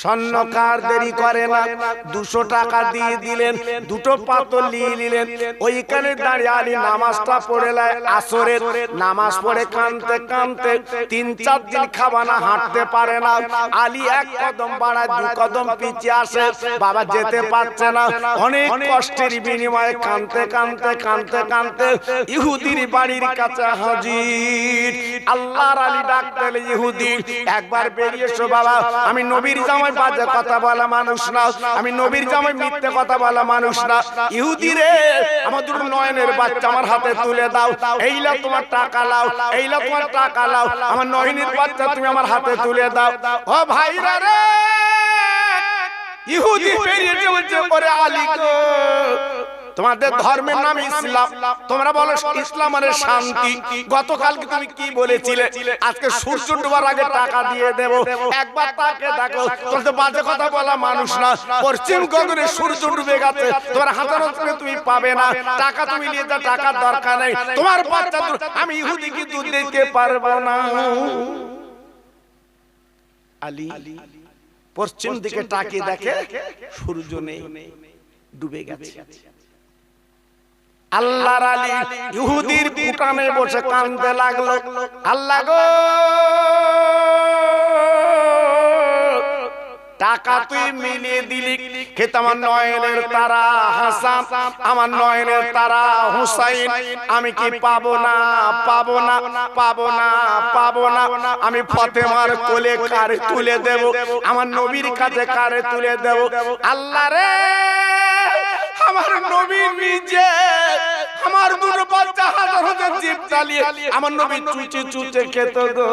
স্বর্ণকার দেরি করে না। দুশো টাকা দিয়ে দিলেন, দুটো পাতল নিয়ে নিলেন। ওইখানে দাঁড়িয়ে আলী নামাজটা পড়ে লাই আসরের। নামাজ পড়ে কানতে কানতে তিন চার দিন খাবা না হাঁটতে পারে না। আলী এক কদম বাড়ায়, দু কদম পিছিয়ে আসে। বাবা যেতে পারছে না। অনেক কষ্টের বিনিময়ে কানতে কানতে কানতে কানতে ইহুদির বাড়ির কাছে হাজির। আল্লাহর আলী ডাক দিলে ইহুদি, একবার বেরিয়ে এসো বাবা, আমি নবীর জামাই বাজে কথা বলা মানুষ না। আমি নবীর জামাই, মিথ্যে কথা বলা মানুষ না। ইহুদি রে, আমার দুটো নয়নের বাচ্চা আমার হাতে তুলে দাও। এইলা তোমার টাকা লাও এইলা তোমার টাকা লাও। আমার নয়নের বাচ্চা তুমি আমার হাতে তুলে দাও। ও ভাইরা রে, ইহুদি পেরিয়ে এসে বলছে আলী গো। তোমাদের ধর্মের নাম ইসলাম। তোমরা বলো ইসলাম মানে শান্তি। গতকালকে তুমি কি বলেছিলে? আজকে সূর্য ডোবার আগে টাকা দিয়ে দেব। একবার তাকে দেখো। তোর তো বাজে কথা বলা মানুষ না। পশ্চিম গগনে সূর্য ডুবে গেছে। তোমার হাজার করে তুমি পাবে না। টাকা তুমি নিয়ে যা টাকার দরকার নেই। তোমার বাচ্চা আমি ইহুদি কি দুধ দিতে পারব না। আলী পশ্চিম দিকে তাকিয়ে দেখে সূর্য নেই ডুবে গেছে। আল্লাহর আলী ইহুদির পুটানে বসে কাঁদতে লাগল। আল্লাহ গো! টাকা তুই মিলিয়ে দিলি। খেতে আমার নয়নের তারা হাসান আমার নয়নের তারা হুসাইন। আমি কি পাবো না? পাবো না? পাবো না? পাবো না? আমি ফতেমার কোলে কারে তুলে দেব? আমার নবীর কাছে কারে তুলে দেব? আল্লাহ রে! আমার নবী নিজে, আমার দুটো বাচ্চা হাজার হাজার জিপ চালিয়ে, আমার নবী চুচে চুচে খেত গো।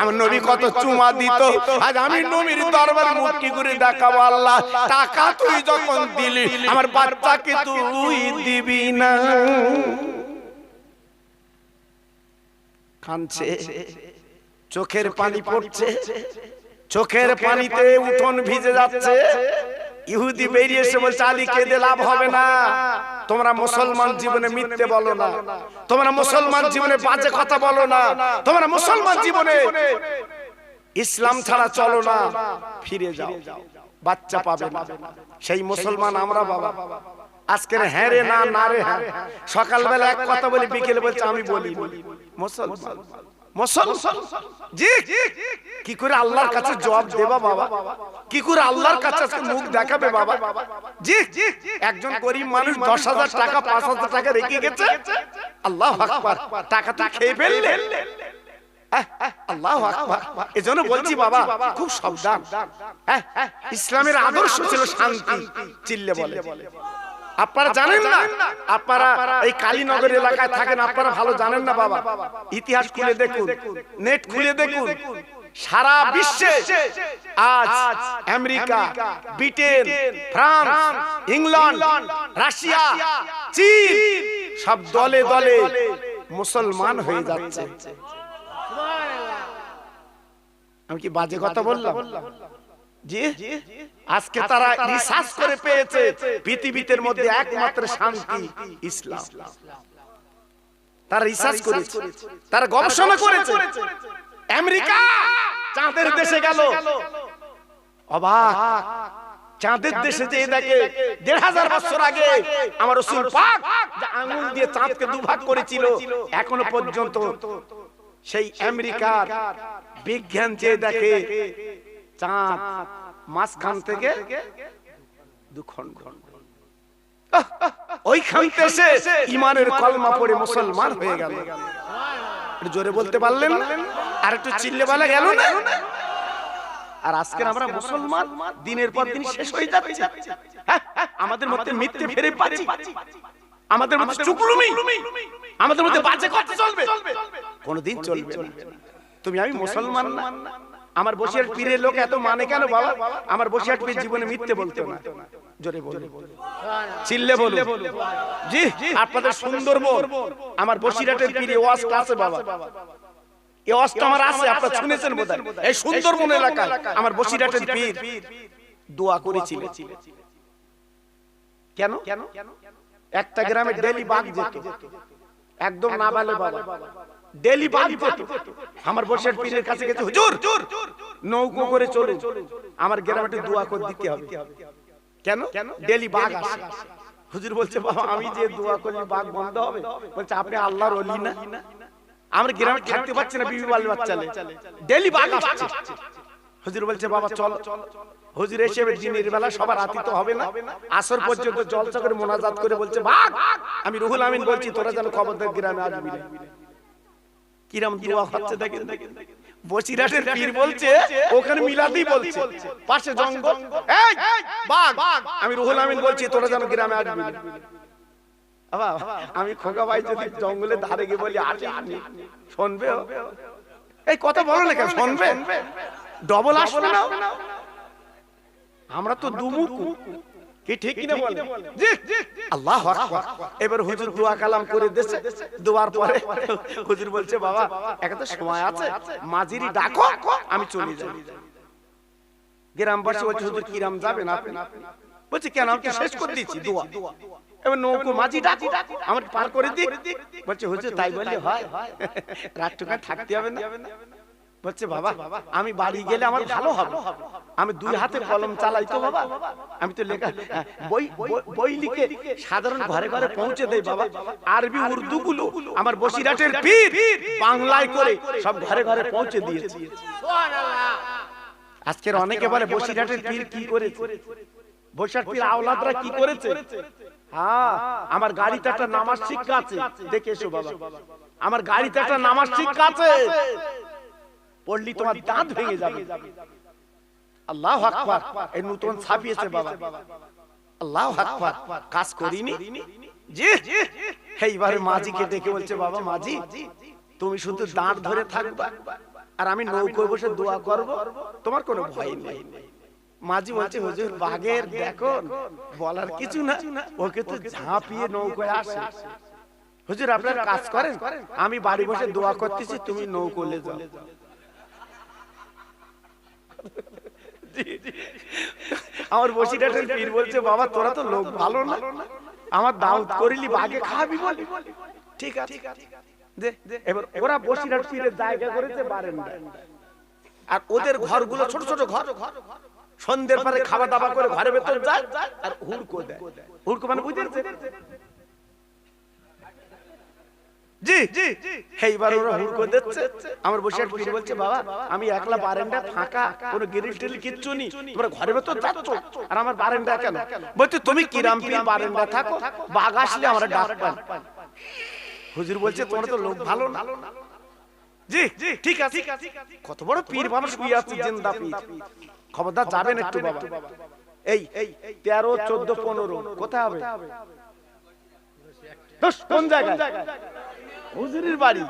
আমার নবী কত চুমা দিত। আজ আমি নবীর দরবারে মুক্তি করে দেখাবো আল্লাহ। টাকা তুই যখন দিলি, আমার বাচ্চাকে তুই দিবি না। কাঁদছে, চোখের পানি পড়ছে, চোখের পানিতে উঠোন ভিজে যাচ্ছে। ইহুদি বেরিয়ে এসে বলছে, আলী কেঁদে লাভ হবে না? তোমরা মুসলমান জীবনে মিথ্যে বলো না। তোমরা মুসলমান জীবনে বাজে কথা বলো না। তোমরা মুসলমান জীবনে ইসলাম ছাড়া চলো না। ফিরে যাও। বাচ্চা পাবে না। সেই মুসলমান আমরা বাবা। আজকের হ্যাঁ রে, না না রে হ্যাঁ। সকালবেলা এক কথা বলি, বিকেলে বলছে, আমি বলি মুসলমান। মুসলমান জি কি করে আল্লাহর কাছে জবাব দেবা বাবা? কি করে আল্লাহর কাছে মুখ দেখাবে বাবা? জি একজন গরিব মানুষ দশ হাজার টাকা পাঁচ হাজার টাকা রেখে গেছে? আল্লাহ আকবার। টাকা তো খেয়ে ফেললে? আহ, আহ, আকবার। এজন্য বলছি বাবা খুব সাবধান। ইসলামের আদর্শ ছিল শান্তি। চিল্লে বলে। আপনারা জানেন না। আপনারা এই কালীনগর এলাকায় থাকেন আপনারা ভালো জানেন না বাবা। ইতিহাস খুলে দেখুন নেট খুলে দেখুন। সারা বিশ্বে আজ America Britain France England Russia চীন সব দলে দলে মুসলমান হয়ে যাচ্ছে। আমি কি বাজে কথা বললাম? জি? আজকে তারা রিসার্চ করে পেয়েছে পৃথিবীতে মধ্যে একমাত্র শান্তি ইসলাম। তারা রিসার্চ করেছে। তারা গবেষণা করেছে। আমেরিকা চাঁদের দেশে গেল। অবাক। চাঁদের দেশে যে দেখে দেড় হাজার বছর আগে আমার রসুল পাক আঙুল দিয়ে চাঁদকে দুভাগ করেছিল এখনও পর্যন্ত সেই আমেরিকার বিজ্ঞান যে দেখে চাঁদ মাঝখান থেকে দুখণ্ড। ওইখান থেকে ইমানের কলমা পড়ে মুসলমান হয়ে গেল। জোরে বলতে পারলেন? আর একটু চিল্লে বলা গেল না? আর আজকে আমরা মুসলমান দিনের পর দিন শেষ হয়ে যাচ্ছে। হ্যাঁ, আমাদের মধ্যে মিথ্যে ফেরে পাচ্ছি আমাদের মধ্যে চুকলুমি আমাদের মধ্যে বাজে কথা চলবে। কোনদিন চলবে। তুমি আমি মুসলমান না। আমার বসিয়ার পীরের লোক এত মানে কেন বাবা? আমার বসিয়ার পীর জীবনে মিথ্যে বলতো না। জোরে বলো চিল্লে বলো জি আপনাদের সুন্দরবন আমার পীরে আছে বাবা। এই ওয়াজটা আমার আছে আপনারা শুনেছেন বোধহয়। এই সুন্দরবন এলাকায় আমার পীর দোয়া করেছিল। কেন? একটা গ্রামে ডেলি বাঘ যেত। একদম না বালে বাবা। ডেলি যেত। আমার বসের পীরের কাছে গেছে হুজুর! নৌকো করে চলুন। আমার গ্রামে একটু দোয়া করে দিতে হবে। কেন? ডেলি বাঘ আসে। হুজুর বলছে বাবা আমি যে দোয়া করলে বাঘ বন্ধ হবে। বলছে আপনি আল্লাহর অলি না? আমরা গ্রামে থাকতে পারছি না বিবি বাল বাচ্চালে। ডেলি বাঘ আসছে। হুজুর বলছে বাবা চল। হুজুর এসে দিনের বেলা সবার আতিত হবে না। আসর পর্যন্ত জলসা করে মোনাজাত করে বলছে বাঘ আমি রুহুল আমিন বলছি তোরা যেন খবরদার গ্রামে আসবি না কিরম দোয়া হচ্ছে দেখেন। বসিরহাটের পীর বলছে ওখানে মিলাদি বলছে। পাশে জঙ্গল। এই বাঘ। আমি রুহুল আমিন বলছি তোরা যেন গ্রামে আসবি। আমি খোকা ভাই যদি জঙ্গলের ধারে গিয়ে বলি আসি আসি, শুনবে এই কথা বলো না কেন শুনবে? ডবল আসবে না? আমরা তো দুমুকু কি ঠিক কিনা বলে জি আল্লাহ এবার হুজুর দোয়া কালাম করে দিয়েছে দোয়ার পরে হুজুর বলছে বাবা একটা সময় আছে মাঝিরি ডাকো আমি চলে যাই। গ্রামবাসী বলছে হুজুর কিরাম যাবেন আপনি? বলছে কেন আমি শেষ করে দিচ্ছি দোয়া। এবার নৌকো মাঝি ডাকি। আমার পার করে দিক। বলছে হুজুর তাই বললে হয়? রাতটুকা থাকতে হবে না। বলছে বাবা আমি বাড়ি গেলে আমার ভালো হবে। আমি দুই হাতে কলম চালাই তো বাবা। আমি তো লেখা বই বই- বই লিখে সাধারণ ঘরে ঘরে পৌঁছে দেই বাবা। আরবি উর্দু গুলো আমার বসিরহাটের পীর বাংলায় করে সব ঘরে ঘরে পৌঁছে দিয়েছে। আজকের অনেকে বলে বসিরহাটের পীর কি করেছে? বসিরহাট পীর আওলাদরা কি করেছে? হ্যাঁ আমার গাড়িতে একটা নামাজ শিক্ষা আছে। দেখে এসো বাবা। আমার গাড়িতে একটা নামাজ শিক্ষা আছে। পড়লি তোমার দাঁত ভেঙে যাবে। আল্লাহ আকবার। এই নতুন ছাপিয়েছে বাবা। আল্লাহ আকবার। কাজ করিনি? জি। এইবারে মাঝিকে ডেকে বলছে বাবা মাঝি তুমি শুধু দাঁত ধরে থাকবা আর আমি নৌকোয় বসে দোয়া করব? তোমার কোনো ভয় নেই। মাঝি বলছে হুজুর বাঘের দেখো বলার কিছু না। ওকে তো ঝাঁপিয়ে নৌকোয় আসে। হুজুর আপনার কাজ করেন? আমি বাড়ি বসে দোয়া করতেছি তুমি নৌকোলে যাও। আমার বসিরহাটের পীর বলছে, বাবা, তোরা তো লোক ভালো না? আমার দাউদ করিলি বাগে খাবি বলি? ঠিক আছে। এবার ওরা বসিরহাট পীরের জায়গা করেছে আর ওদের ঘরগুলো ছোট ছোট ঘর। সন্ধ্যের পরে খাওয়া দাওয়া করে ঘরে ভেতর যায় আর হুড়কো দেয়। হুড়কো মানে জি জি এইবার ওরা হুড়কো দিচ্ছে। আমার বসে একটা পীর বলছে বাবা আমি একলা বারেন্ডা ফাঁকা কোনো গ্রিল টিল কিচ্ছু নি তোমরা ঘরে ভেতর যাচ্ছ আর আমার বারেন্ডা কেন? বলছে তুমি কিরাম পীর বারেন্ডা থাকো বাঘ আসলে আমরা হুজুর বলছে তোমরা তো লোক ভালো না? জি ঠিক আছে। কত বড় পীর বাবা শুয়ে আছে জিন্দা পীর। খবরদার যাবেন একটু বাবা। এই তেরো চোদ্দ পনেরো কোথায় হবে? কোন জায়গায়? হুজুরের বাড়ি।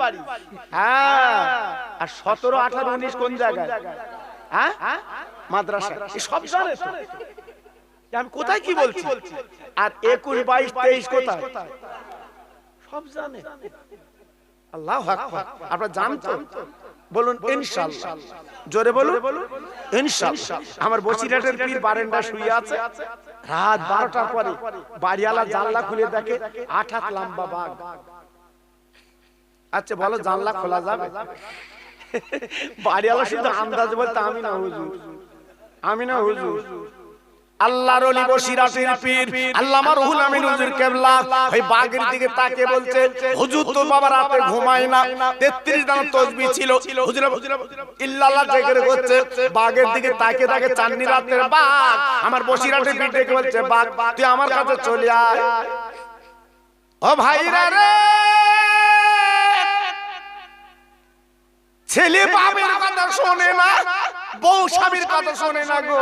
হ্যাঁ। আর সতেরো আঠারো উনিশ কোন জায়গায়? হ্যাঁ? মাদ্রাসা সব জানে তো। আমি কোথায় কি বলছি? আর একুশ বাইশ তেইশ কোথায়? সব জানে। আল্লাহ আপনারা জানতো? বলুন ইনশাআল্লাহ। জোরে বলুন। ইনশাআল্লাহ। আমার বসিরহাটের পীর বারেন্ডা শুয়ে আছে। রাত বারোটার পরে বাড়িওয়ালা জানলা খুলে দেখে আট হাত লম্বা বাঘ। আচ্ছা বলো জানলা খোলা যাবে? বাড়িওয়ালা শুধু আন্দাজ বলতে আমি না হুজুর। আমি না হুজুর। আল্লাহর ওলি বসিরাতের পীর। আল্লামা রুহুল আমিন হুজুর কেবলা। ওই বাগের দিকে হুজুর তো বাবা রাতে ঘুমায় না। 33 দানা তসবিহ ছিল। হুজুর ইল্লাল্লাহ জিকির করছে বাগের দিকে তাকে তাকে চাঁদনি রাতের বাগ আমার বসিরাতের পীর ডেকে বলছে বাগ তুই আমার কাছে চলে আয়। ও ভাইরা রে! ছেলে বাপের কথা শোনে না বউ স্বামীর কথা শোনে না গো।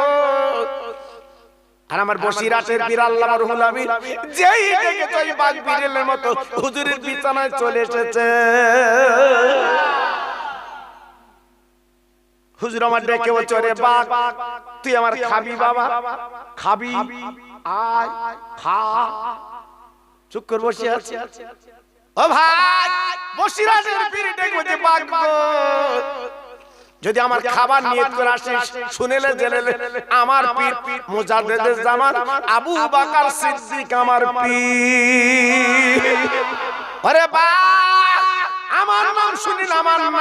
আর আমার বসিরাটের পীর আল্লাহ রহুল আমিন যেই ডেকে তুই বাঘ বিড়েলের মতো হুজুরের বিছানায় চলে এসেছে। হুজুর আমার ডেকে বলছে রে বাঘ তুই আমার খাবি বাবা খাবি আয় খা। চুপ করে বসে আছে। ও ভাই বসিরাটের পীর ডেকে বলছে যদি আমার খাবার নিয়ত করে আসিস শুনেলে জেনেলে আমার পীর মুজাদ্দেদের জামান আবু বাকার সিদ্দিক আমার পীর। আরে বা আমার নাম শুনিল আমার নাম।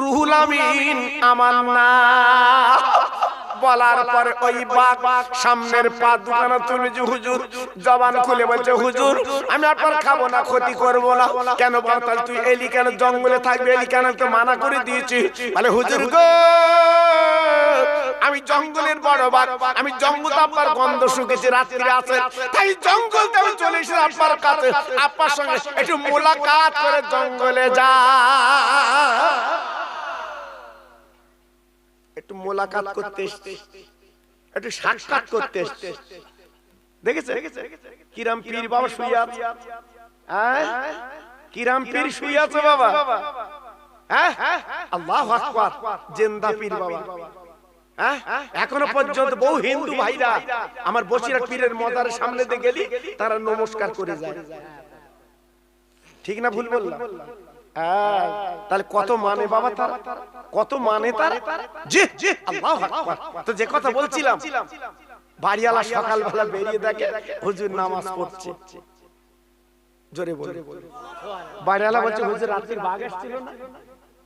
রুহুল আমিন আমার নাম। বলার পরে ওই বাঘ সামনের পা দুখানা তুলে যে, হুজুর, জবান খুলে বলছে, হুজুর, আমি আপনার খাব না, ক্ষতি করব না। কেন বল তাহলে তুই এলি কেন জঙ্গলে থাকবি এলি কেন তো মানা করে দিয়েছি। বলে হুজুর গো, আমি জঙ্গলের বড় বাঘ, আমি জঙ্গল আপনার গন্ধ শুকেছি রাত্রি আছে। তাই জঙ্গলতে আমি চলে এসে আপনার কাছে। আপনার সঙ্গে একটু মোলাকাত করে জঙ্গলে যা। একটু মোলাকাত করতে একটু সাক্ষাৎ করতে দেখেছে? কিরাম পীর বাবা শুয়ে আছে। হ্যাঁ? কিরাম পীর শুয়ে আছে বাবা। হ্যাঁ? হ্যাঁ? এখনও পর্যন্ত বহু হিন্দু ভাইরা আমার পীরের সামনে তারা নমস্কার করে ঠিক না ভুল বললাম? হ্যাঁ, তাহলে কত মানে বাবা তার? কত মানে তার? জি জি আল্লাহ তো যে কথা বলছিলাম বাড়িওয়ালা সকালবেলা বেরিয়ে দেখে হুজুর নামাজ পড়ছে। জোরে বলে বাড়িওয়ালা বলছে হুজুর রাত্রির বাঘ আসছিল না?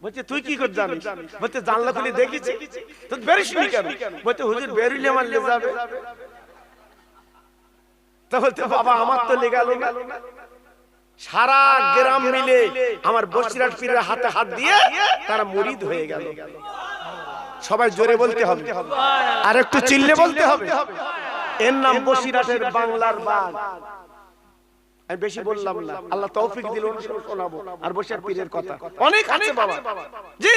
বলছে তুই কি করে জানিস বলছে জানলা খুলে দেখেছি তো বেরিস নি কেন? বলছে হুজুর বেরুলে আমার লে যাবে তা বলতে বাবা আমার তো লেগাল না সারা গ্রাম মিলে আমার বসিরহাট পীরের হাতে হাত দিয়ে তারা মুরিদ হয়ে গেল। সবাই জোরে বলতে হবে। আর একটু চিল্লে বলতে হবে। এর নাম বসিরহাটের বাংলার বাঘ আমি বেশি বললাম না। আল্লাহ তৌফিক দিল শোনাবো। আর বসিরহাট পীরের কথা। অনেক আছে বাবা। জি।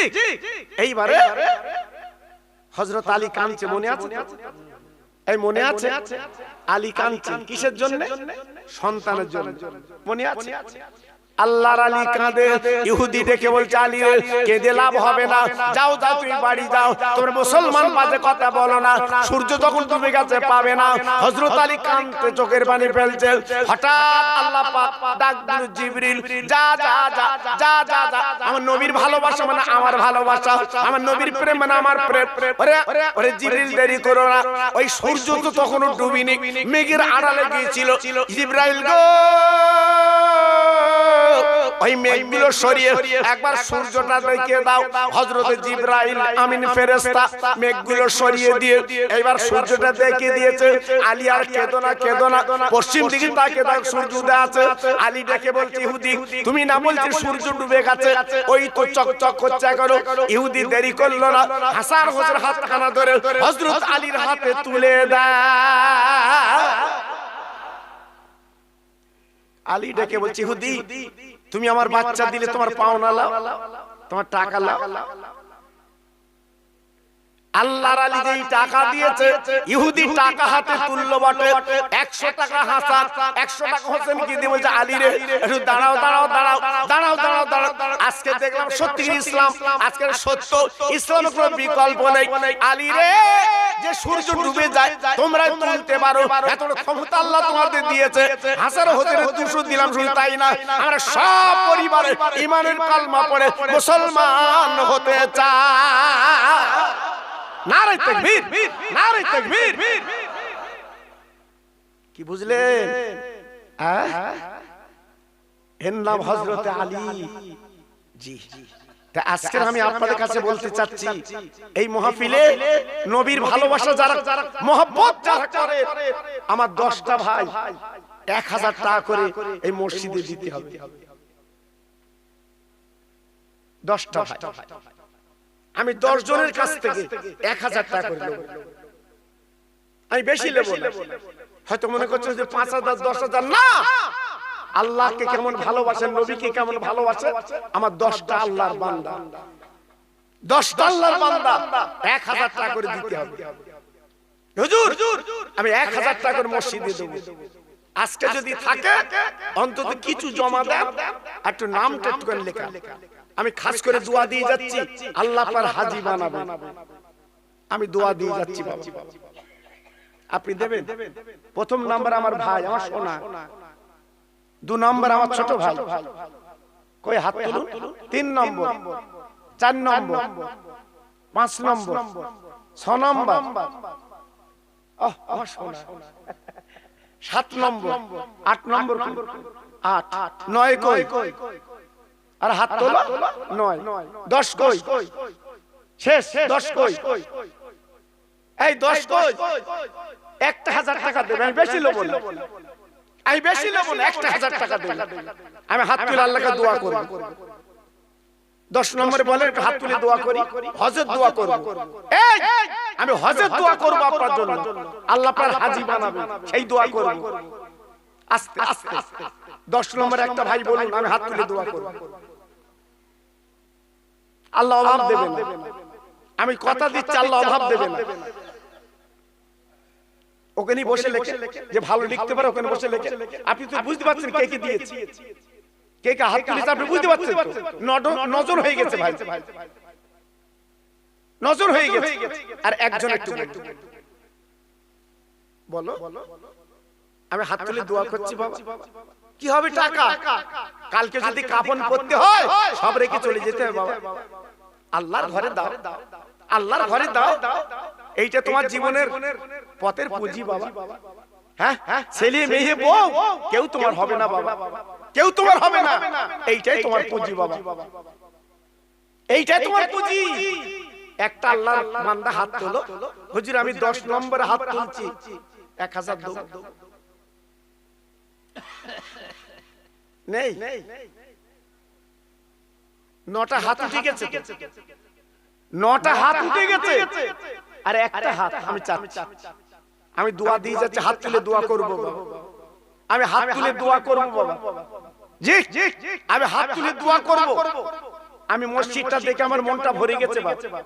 এইবারে হযরত আলী কাঁদছে মনে আছে? এই মনে আছে আলী কাঁদছে কিসের জন্য? সন্তানের জন্য। মনে আছে? আল্লাহর আলী কাঁদে, ইহুদি ডেকে বলছে, আলী কেঁদে লাভ হবে না। যাও যাও, তুমি বাড়ি যাও। তোমরা মুসলমান পাশে কথা বলো না। সূর্য তখন তুমি গেছে, পাবে না। হজরত আলী কাঁদতে চোখের পানি ফেলছে। হঠাৎ আল্লাহ পাক ডাক দিল, জিবরিল, যা যা যা যা যা যা। আমার নবীর ভালোবাসা মানে আমার ভালোবাসা। আমার নবীর প্রেম মানে আমার প্রেম। ওরে ওরে জিবরিল, দেরি করো না। ওই সূর্য তো তখনও ডুবিনি। মেঘের আড়ালে গিয়েছিল। জিব্রাইল গো! ওই মেঘগুলো সরিয়ে একবার সূর্যটা দেখে দাও। হযরত জিব্রাইল, আমিন ফেরেশতা, মেঘগুলো সরিয়ে দিয়ে এবার সূর্যটা দেখে দিয়েছে। আলী আর কেঁদো না কেঁদো না। পশ্চিম দিকে তাকে দাও সূর্য উদয় আছে। আলী ডেকে বলছে, ইহুদি, তুমি না বলছি সূর্য ডুবে গেছে? ওই তো চকচক করছে করো ইহুদি দেরি করল না। হাসার হোসের হাতখানা ধরে হযরত আলীর হাতে তুলে দেয়। আলী ডেকে বলছি হুদি তুমি আমার বাচ্চা দিলে তোমার পাওনা লাও তোমার টাকা লাও। আল্লাহর আলী যেই টাকা দিয়েছে, ইহুদি টাকা হাতে বটে। একশো টাকা হাসান, একশো টাকা হোসেন কি দিয়ে বলছে আলী রে? একটু দাঁড়াও দাঁড়াও দাঁড়াও দাঁড়াও দাঁড়াও দাঁড়াও। আজকে দেখলাম সত্যি ইসলাম, আজকের সত্য। ইসলামের কোনো বিকল্প নেই। আলী রে, যে সূর্য ডুবে যায় তোমরা তুলতে পারো। এত ক্ষমতা আল্লাহ তোমাদের দিয়েছে। হাসার হোসেনের দুশো দিলাম শুধু তাই না, আমরা সব পরিবারে ইমানের কালমা পড়ে মুসলমান হতে চাই। নারে তাকবীর নারে তাকবীর। কি বুঝলেন? হ্যাঁ? এর নাম হযরতে আলী। জি। তা আজকে আমি আপনাদের কাছে বলতে চাচ্ছি এই মহাফিলে নবীর ভালোবাসা যারা মহব্বত যারা করে আমার দশটা ভাই এক হাজার টাকা করে এই মসজিদে দিতে হবে। দশটা ভাই। আমি দশ জনের কাছ থেকে এক হাজার টাকা করে নেব। আমি বেশি নেব হয়তো মনে করছ যে পাঁচ হাজার দশ হাজার না! আল্লাহকে কেমন ভালোবাসেন নবীকে কেমন ভালোবাসে আমার দশটা আল্লাহর বান্দা। দশটা আল্লাহর বান্দা। এক হাজার টাকা করে দিতে হবে। হুজুর আমি এক হাজার টাকা করে মসজিদে দেবো। আজকে যদি থাকে অন্তত কিছু জমা দেন একটু নামটা একটু করে লেখা। আমি খাস করে দোয়া দিয়ে যাচ্ছি। আল্লাহ পার হাজি বানাবে আমি দোয়া দিয়ে যাচ্ছি বাবা। আপনি দেবেন? প্রথম নাম্বার আমার ভাই আমার সোনা দু নম্বর আমার ছোট ভাই। কই হাত তুলুন? তিন নম্বর। চার নম্বর। পাঁচ নম্বর। ছ নম্বর। সাত নম্বর। আট নম্বর? আট নয় কই? আর হাত তোলো? নয়। দশ কই? শেষ। দশ কই? এই দশ কই? একটা হাজার টাকা দেবে আমি বেশি লোবো না আমি বেশি লোবো না একটা হাজার টাকা দেবে আমি হাত তুলে আল্লাহকে দোয়া করব। দশ নম্বরে বলে একটু হাত তুলে দোয়া করি। হজের দোয়া করব। এই আমি হজের দোয়া করব আপনার জন্য। আল্লাহ পার হাজি বানাবে সেই দোয়া করব। আস্তে আস্তে দশ নম্বরে একটা ভাই বলুন আমি হাত তুলে দোয়া করব। আল্লাহ অভাব দেবেন আমি কথা দিচ্ছি আল্লাহ অভাব দেবেন। ওখানে বসে লেখে। যে ভালো লিখতে পারে ওখানে বসে লেখে। আপনি তো বুঝতে পারছেন কে কে দিয়েছে। কে কে হাত তুলেছে আপনি বুঝতে পারছেন? নজর হয়ে গেছে ভাই। নজর হয়ে গেছে। আর একজন একটু বলো। আমি হাত তুলে দোয়া করছি বাবা। কি হবে টাকা? কালকে যদি কাফন করতে হয় সব রেখে চলে যেতে হবে বাবা। আল্লাহর ঘরে দাও। আল্লাহর ঘরে দাও। এইটা তোমার জীবনের পথের পুঁজি বাবা। হ্যাঁ? ছেলে মেয়ে বউ কেউ তোমার হবে না বাবা। কেউ তোমার হবে না। এইটাই তোমার পুঁজি বাবা। এইটাই তোমার পুঁজি। একটা আল্লাহর বান্দা হাত তোলো। হুজুর আমি দশ নম্বরে হাত তুলছি। এক হাজার দেবো। নেই। নটা হাত উঠে গেছে নটা হাত উঠে গেছে? আর একটা হাত আমি চাচ্ছি আমি দোয়া দিয়ে যাচ্ছি হাত তুলে দোয়া করব আমি হাত তুলে দোয়া করব বাবা। জি। আমি হাত তুলে দোয়া করব। আমি মসজিদটা দেখে আমার মনটা ভরে গেছে বাবা।